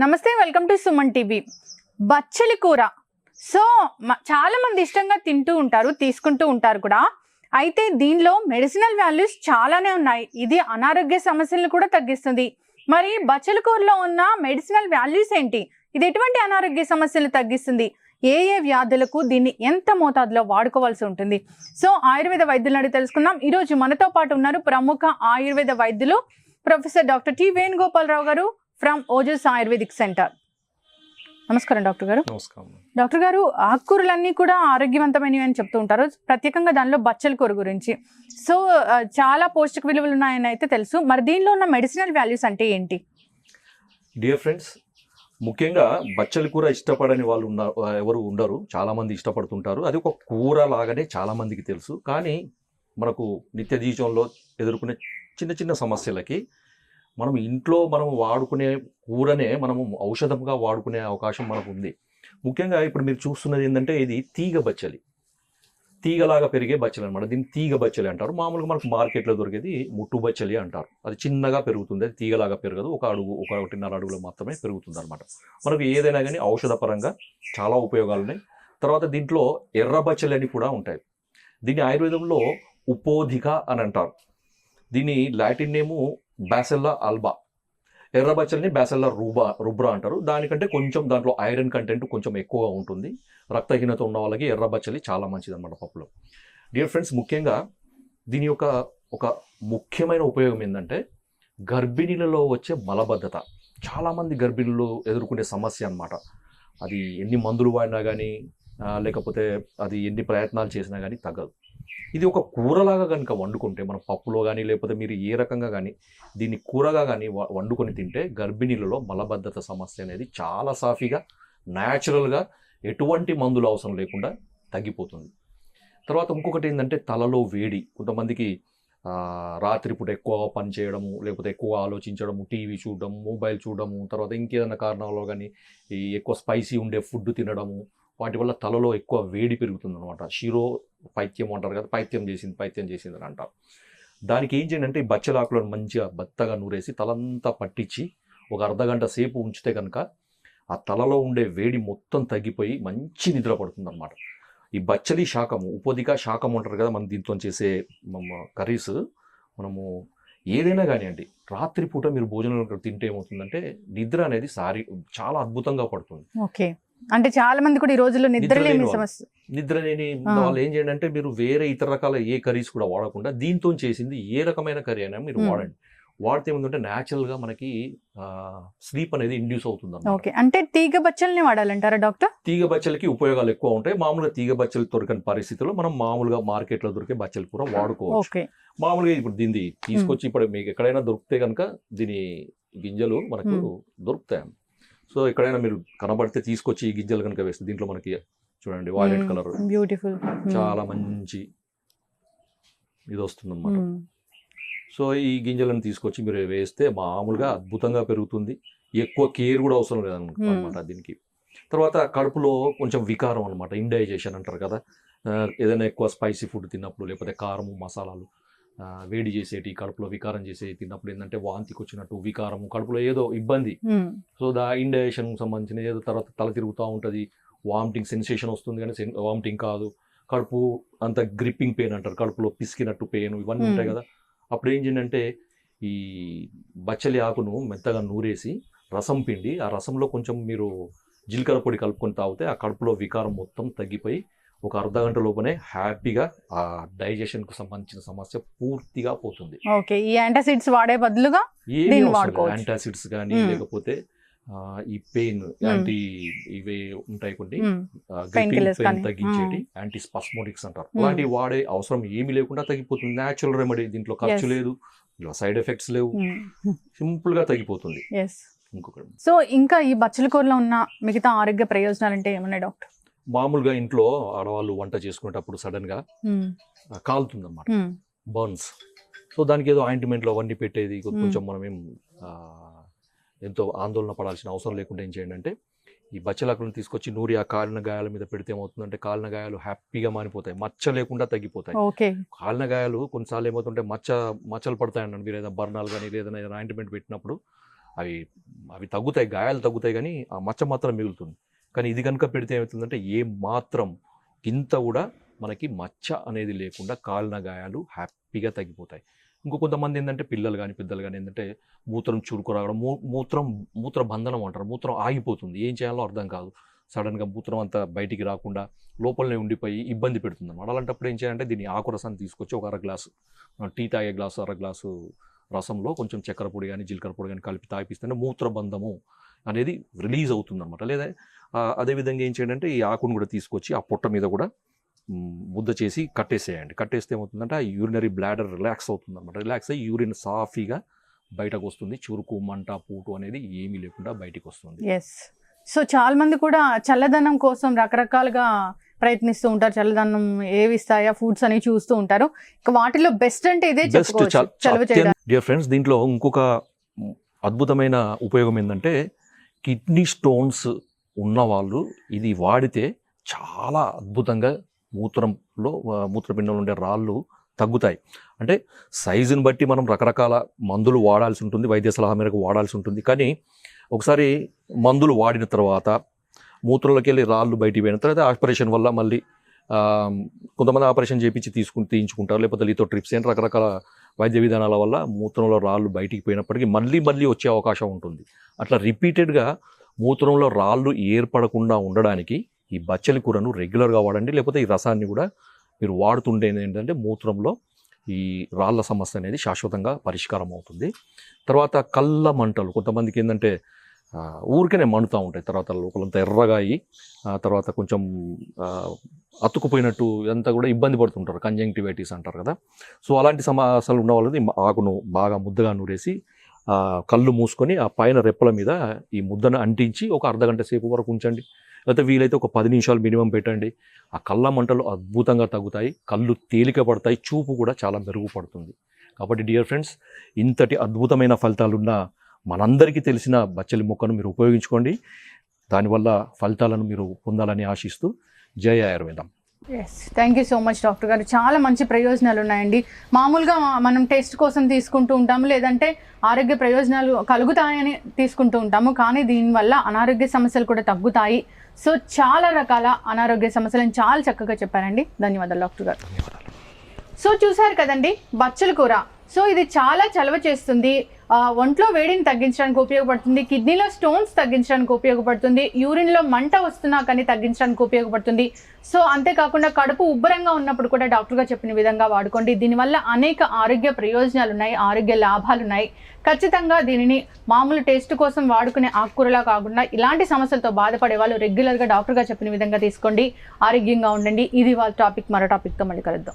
నమస్తే welcome to Suman TV. బచ్చలి కూర. సో మ- చాలా మంది ఇష్టంగా తింటూ ఉంటారు తీసుకుంటూ ఉంటారు కూడా. అయితే దీనిలో మెడిసినల్ వాల్యూస్ చాలానే ఉన్నాయి. ఇది అనారోగ్య సమస్యలను కూడా తగ్గిస్తుంది. మరి బచ్చలి కూరలో ఉన్న మెడిసినల్ వాల్యూస్ ఏంటి? ఇది ఎటువంటి అనారోగ్య సమస్యలు తగ్గిస్తుంది? ఏ ఏ వ్యాధులకు దీన్ని ఎంత మోతాదులో వాడుకోవాల్సి ఉంటుంది? సో ఆయుర్వేద వైద్యులను అడిగి తెలుసుకుందాం. ఈరోజు మనతో పాటు ఉన్నారు ప్రముఖ ఆయుర్వేద వైద్యులు ప్రొఫెసర్ డాక్టర్ టి వేణుగోపాలరావు గారు. From Ojas ayurvedic centre. నమస్కారం డాక్టర్ గారు. నమస్కారం. డాక్టర్ గారు ఆకుకూరలన్నీ కూడా ఆరోగ్యవంతమైనవి అని చెప్తూ ఉంటారు. ప్రత్యేకంగా దానిలో బచ్చల కూర గురించి. సో చాలా పోషక విలువలు ఉన్నాయని అయితే తెలుసు. మరి దీనిలో ఉన్న మెడిసినల్ వాల్యూస్ అంటే ఏంటి? డియర్ ఫ్రెండ్స్ ముఖ్యంగా బచ్చలి కూర ఇష్టపడని వాళ్ళు ఉన్న ఎవరు ఉండరు. చాలా మంది ఇష్టపడుతుంటారు. అది ఒక కూర లాగానే చాలా మందికి తెలుసు. కానీ మనకు నిత్య జీవితంలో ఎదుర్కొనే చిన్న చిన్న సమస్యలకి మనం ఇంట్లో మనం వాడుకునే కూరనే మనము ఔషధంగా వాడుకునే అవకాశం మనకు ఉంది ముఖ్యంగా ఇప్పుడు మీరు చూస్తున్నది ఏంటంటే ఇది తీగ బచ్చలి. తీగలాగా పెరిగే బచ్చలి అనమాట దీన్ని తీగ బచ్చలి అంటారు. మామూలుగా మనకు మార్కెట్లో దొరికేది ముట్టు బచ్చలి అంటారు. అది చిన్నగా పెరుగుతుంది. అది తీగలాగా పెరగదు. ఒక అడుగు ఒకటిన్నర అడుగులు మాత్రమే పెరుగుతుంది అనమాట మనకు ఏదైనా కానీ ఔషధ పరంగా చాలా ఉపయోగాలు ఉన్నాయి తర్వాత దీంట్లో ఎర్ర బచ్చలి అని కూడా ఉంటాయి. దీన్ని ఆయుర్వేదంలో ఉపోధిక అని అంటారు. దీని లాటిన్ నేము బ్యాసెల్లా ఆల్బా ఎర్ర బచ్చల్ని బ్యాసెల్లా రూబా రుబ్రా అంటారు. దానికంటే కొంచెం దాంట్లో ఐరన్ కంటెంట్ కొంచెం ఎక్కువగా ఉంటుంది. రక్తహీనత ఉన్న వాళ్ళకి ఎర్ర బచ్చలి చాలా మంచిది అనమాట పప్పులో. డియర్ ఫ్రెండ్స్ ముఖ్యంగా దీని యొక్క ఒక ముఖ్యమైన ఉపయోగం ఏంటంటే గర్భిణీలలో వచ్చే మలబద్ధత. చాలామంది గర్భిణులు ఎదుర్కొనే సమస్య అన్నమాట. అది ఎన్ని మందులు వాడినా కానీ లేకపోతే అది ఎన్ని ప్రయత్నాలు చేసినా కానీ తగ్గదు. ఇది ఒక కూరలాగా కనుక వండుకుంటే మన పప్పులో కానీ లేకపోతే మీరు ఏ రకంగా కానీ దీన్ని కూరగా కానీ వండుకొని తింటే గర్భిణీలలో మలబద్ధత సమస్య అనేది చాలా సాఫీగా న్యాచురల్గా ఎటువంటి మందులు అవసరం లేకుండా తగ్గిపోతుంది. తర్వాత ఇంకొకటి ఏంటంటే తలలో వేడి. కొంతమందికి రాత్రిపూట ఎక్కువ పని చేయడము లేకపోతే ఎక్కువ ఆలోచించడము టీవీ చూడడం మొబైల్ చూడడము తర్వాత ఇంకేదైనా కారణాల్లో కానీ ఈ ఎక్కువ స్పైసీ ఉండే ఫుడ్ తినడము వాటి వల్ల తలలో ఎక్కువ వేడి పెరుగుతుంది అనమాట పైత్యం అంటారు కదా పైత్యం చేసింది పైత్యం చేసింది అని అంటారు. దానికి ఏం చేయండి అంటే ఈ బచ్చలాకులను మంచిగా బత్తగా నూరేసి తలంతా పట్టించి ఒక అర్ధగంట సేపు ఉంచితే కనుక ఆ తలలో ఉండే వేడి మొత్తం తగ్గిపోయి మంచి నిద్ర పడుతుంది అనమాట ఈ బచ్చలి శాకము ఉపదిక శాకం అంటారు కదా మనం దీంతో చేసే కర్రీస్. మనము ఏదైనా కానివ్వండి రాత్రిపూట మీరు భోజనం తింటే ఏమవుతుందంటే నిద్ర అనేది సారీ చాలా అద్భుతంగా పడుతుంది. ఓకే. అంటే చాలా మంది కూడా ఈ రోజుల్లో నిద్రలేమి నిద్రలేని సమస్య. నిద్ర లేని ఆ. వాళ్ళు ఏం చేయండి అంటే మీరు వేరే ఇతర రకాల ఏ కర్రీస్ కూడా వాడకుండా దీంతో చేసింది ఏ రకమైన కర్రీ అయినా మీరు. వాడండి. వాడితే ఏముందంటే న్యాచురల్గా మనకి స్లీప్ అనేది ఇండ్యూస్ అవుతుంది. ఓకే. అంటే తీగ బచ్చల్ని వాడాలంటారా డాక్టర్? తీగ బచ్చలకి ఉపయోగాలు ఎక్కువ ఉంటాయి. మామూలుగా తీగ బచ్చలు దొరకని పరిస్థితుల్లో మనం మామూలుగా మార్కెట్లో దొరికే బచ్చల కూర వాడుకోవచ్చు. ఓకే. మామూలుగా ఇప్పుడు దీన్ని తీసుకొచ్చి ఇప్పుడు మీకు ఎక్కడైనా దొరికితే కనుక దీని గింజలు మనకు దొరుకుతాయి సో ఎక్కడైనా మీరు కనబడితే తీసుకొచ్చి ఈ గింజలు కనుక వేస్తే దీంట్లో మనకి చూడండి వైలెట్ కలర్ బ్యూటిఫుల్ చాలా మంచి ఇది వస్తుంది సో ఈ గింజలను తీసుకొచ్చి మీరు వేస్తే మామూలుగా అద్భుతంగా పెరుగుతుంది. ఎక్కువ కేర్ కూడా అవసరం లేదన్నమాట దీనికి. తర్వాత కడుపులో కొంచెం వికారం అనమాట ఇండైజేషన్ అంటారు కదా. ఏదైనా ఎక్కువ స్పైసీ ఫుడ్ తిన్నప్పుడు లేకపోతే కారము మసాలాలు వేడి చేసేటి కడుపులో వికారం చేసే తిన్నప్పుడు ఏంటంటే వాంతికి వచ్చినట్టు వికారము కడుపులో ఏదో ఇబ్బంది. సో దా ఇండైజేషన్ సంబంధించిన ఏదో తర్వాత తల తిరుగుతూ ఉంటుంది వామిటింగ్ సెన్సేషన్ వస్తుంది కానీ వామిటింగ్ కాదు. కడుపు అంత గ్రిప్పింగ్ పెయిన్ అంటారు కడుపులో పిసికినట్టు పెయిన్ ఇవన్నీ. ఉంటాయి కదా. అప్పుడు ఏం చేయండి అంటే ఈ బచ్చలి ఆకును మెత్తగా నూరేసి రసం పిండి ఆ రసంలో కొంచెం మీరు జీలకర్ర పొడి కలుపుకొని తాగితే ఆ కడుపులో వికారం మొత్తం తగ్గిపోయి ఒక అర్ధ గంట లోపనే హ్యాపీగా ఆ డైజెషన్కు సంబంధించిన సమస్య పూర్తిగా పోతుంది. ఓకే ఈ యాంటాసిడ్స్ వాడే బదులుగా. యాంటాసిడ్స్ కానీ. లేకపోతే ఈ పెయిన్ యాంటీ ఇవే ఉంటాయి కొన్ని. పెయిన్. తగ్గించేటి యాంటీ స్పాస్మోటిక్స్ అంటారు. అలాంటివి వాడే అవసరం ఏమీ లేకుండా తగ్గిపోతుంది. న్యాచురల్ రెమెడీ దీంట్లో ఖర్చు. లేదు సైడ్ ఎఫెక్ట్స్ లేవు. సింపుల్గా తగ్గిపోతుంది. సో ఇంకా ఈ బచ్చల కూరలో ఉన్న మిగతా ఆరోగ్య ప్రయోజనాలు అంటే ఏమన్నాయి డాక్టర్? మామూలుగా ఇంట్లో ఆడవాళ్ళు వంట చేసుకునేటప్పుడు సడన్గా కాలుతుంది అనమాట. బర్న్స్ సో దానికి ఏదో ఆయింట్మెంట్లు అవన్నీ పెట్టేది. కొంచెం మనం ఏం ఆ, ఎంతో ఆందోళన పడాల్సిన అవసరం లేకుండా ఏం చేయండి అంటే ఈ బచ్చలాకులను తీసుకొచ్చి నూరి ఆ కాలిన గాయాల మీద పెడితే ఏమవుతుందంటే కాలిన గాయాలు హ్యాపీగా మానిపోతాయి. మచ్చ లేకుండా తగ్గిపోతాయి. కాలిన గాయాలు కొన్నిసార్లు ఏమవుతుంటే మచ్చ మచ్చలు పడతాయండి మీరు ఏదైనా బర్ణాలు కానీ ఏదైనా ఆయింట్మెంట్ పెట్టినప్పుడు అవి అవి తగ్గుతాయి. గాయాలు తగ్గుతాయి కానీ ఆ మచ్చ మాత్రం మిగులుతుంది. కానీ ఇది కనుక పెడితే ఏమవుతుందంటే ఏ మాత్రం ఇంత కూడా మనకి మచ్చ అనేది లేకుండా కాలిన గాయాలు హ్యాపీగా తగ్గిపోతాయి. ఇంకో కొంతమంది ఏంటంటే పిల్లలు కానీ పెద్దలు కానీ ఏంటంటే మూత్రం చురుకు రావడం మూ మూత్రం మూత్ర బంధనం అంటారు మూత్రం ఆగిపోతుంది. ఏం చేయాలో అర్థం కాదు. సడన్గా మూత్రం అంతా బయటికి రాకుండా లోపలనే ఉండిపోయి ఇబ్బంది పెడుతుంది అన్నమాట అలాంటప్పుడు ఏం చేయాలంటే దీన్ని ఆకురసాన్ని తీసుకొచ్చి ఒక అర గ్లాసు టీ తాగే గ్లాసు అర గ్లాసు రసంలో కొంచెం చక్కెర పొడి కానీ జీలకర్ర పొడి కానీ కలిపి తాగిపిస్తే మూత్రబంధము అనేది రిలీజ్ అవుతుంది అనమాట లేదా అదేవిధంగా ఏం చేయండి అంటే ఈ ఆకును కూడా తీసుకొచ్చి ఆ పొట్ట మీద కూడా ముద్ద చేసి కట్టేసేయండి. కట్టేస్తే ఏమవుతుందంటే ఆ యూరినరీ బ్లాడర్ రిలాక్స్ అవుతుంది అనమాట రిలాక్స్ అయ్యి యూరిన్ సాఫీగా బయటకు వస్తుంది. చురుకు మంట పూటు అనేది ఏమీ లేకుండా బయటికి వస్తుంది. ఎస్ సో చాలా మంది కూడా చల్లదనం కోసం రకరకాలుగా ప్రయత్నిస్తూ ఉంటారు. చల్లదనం ఏవి ఇస్తాయా ఫుడ్స్ అని చూస్తూ ఉంటారు. వాటిలో బెస్ట్ అంటే ఇదే బెస్ట్ డియర్ ఫ్రెండ్స్ దీంట్లో ఇంకొక అద్భుతమైన ఉపయోగం ఏంటంటే కిడ్నీ స్టోన్స్ ఉన్నవాళ్ళు ఇది వాడితే చాలా అద్భుతంగా మూత్రంలో మూత్రపిండంలో ఉండే రాళ్ళు తగ్గుతాయి. అంటే సైజుని బట్టి మనం రకరకాల మందులు వాడాల్సి ఉంటుంది వైద్య సలహా మేరకు వాడాల్సి ఉంటుంది. కానీ ఒకసారి మందులు వాడిన తర్వాత మూత్రంలోకి వెళ్ళి రాళ్ళు బయటికి పోయిన తర్వాత ఆపరేషన్ వల్ల మళ్ళీ కొంతమంది ఆపరేషన్ చేయించి తీసుకుని తీయించుకుంటారు లేకపోతే లీతో ట్రిప్స్ అని రకరకాల వైద్య విధానాల వల్ల మూత్రంలో రాళ్ళు బయటికి పోయినప్పటికీ మళ్ళీ మళ్ళీ వచ్చే అవకాశం ఉంటుంది. అట్లా రిపీటెడ్గా మూత్రంలో రాళ్ళు ఏర్పడకుండా ఉండడానికి ఈ బచ్చలి కూరను రెగ్యులర్గా వాడండి. లేకపోతే ఈ రసాన్ని కూడా మీరు వాడుతుండేది ఏంటంటే మూత్రంలో ఈ రాళ్ళ సమస్య అనేది శాశ్వతంగా పరిష్కారం అవుతుంది. తర్వాత కళ్ళ మంటలు కొంతమందికి ఏంటంటే ఊరికనే మండుతూ ఉంటాయి. తర్వాత లోపలంతా ఎర్రగా అయ్యి తర్వాత కొంచెం అతుకుపోయినట్టు ఇదంతా కూడా ఇబ్బంది పడుతుంటారు. కంజంక్టివైటిస్ అంటారు కదా. సో అలాంటి సమస్యలు ఉన్న వాళ్ళది ఆకును బాగా ముద్దగా నూరేసి కళ్ళు మూసుకొని ఆ పైన రెప్పల మీద ఈ ముద్దను అంటించి ఒక అర్ధగంట సేపు వరకు ఉంచండి. లేకపోతే వీలైతే ఒక పది నిమిషాలు మినిమం పెట్టండి. ఆ కళ్ళ మంటలు అద్భుతంగా తగ్గుతాయి. కళ్ళు తేలిక పడతాయి. చూపు కూడా చాలా మెరుగుపడుతుంది. కాబట్టి డియర్ ఫ్రెండ్స్ ఇంతటి అద్భుతమైన ఫలితాలున్న మనందరికీ తెలిసిన బచ్చలి మొక్కను మీరు ఉపయోగించుకోండి. దానివల్ల ఫలితాలను మీరు పొందాలని ఆశిస్తూ జయ ఆయుర్వేదం. Yes thank you so much doctor గారు. చాలా మంచి ప్రయోజనాలు ఉన్నాయండి. మామూలుగా మనం టెస్ట్ కోసం తీసుకుంటూ ఉంటాము లేదంటే ఆరోగ్య ప్రయోజనాలు కలుగుతాయని తీసుకుంటూ ఉంటాము కానీ దీనివల్ల అనారోగ్య సమస్యలు కూడా తగ్గుతాయి. సో చాలా రకాల అనారోగ్య సమస్యలను చాలా చక్కగా చెప్పారండి. ధన్యవాదాలు డాక్టర్ గారు. సో చూసారు కదండి బచ్చల కూర. సో ఇది చాలా చలవ చేస్తుంది. ఒంట్లో వేడిని తగ్గించడానికి ఉపయోగపడుతుంది కిడ్నీలో స్టోన్స్ తగ్గించడానికి ఉపయోగపడుతుంది యూరిన్లో మంట వస్తున్నా కానీ తగ్గించడానికి ఉపయోగపడుతుంది. సో అంతేకాకుండా కడుపు ఉబ్బరంగా ఉన్నప్పుడు కూడా డాక్టర్గా చెప్పిన విధంగా వాడుకోండి. దీనివల్ల అనేక ఆరోగ్య ప్రయోజనాలు ఉన్నాయి ఆరోగ్య లాభాలు ఉన్నాయి. ఖచ్చితంగా దీనిని మామూలు టేస్ట్ కోసం వాడుకునే ఆకుకూరలా కాకుండా ఇలాంటి సమస్యలతో బాధపడే వాళ్ళు రెగ్యులర్గా డాక్టర్గా చెప్పిన విధంగా తీసుకోండి. ఆరోగ్యంగా ఉండండి. ఇది వాళ్ళ టాపిక్. మరో టాపిక్తో మళ్ళీ కలుద్దాం.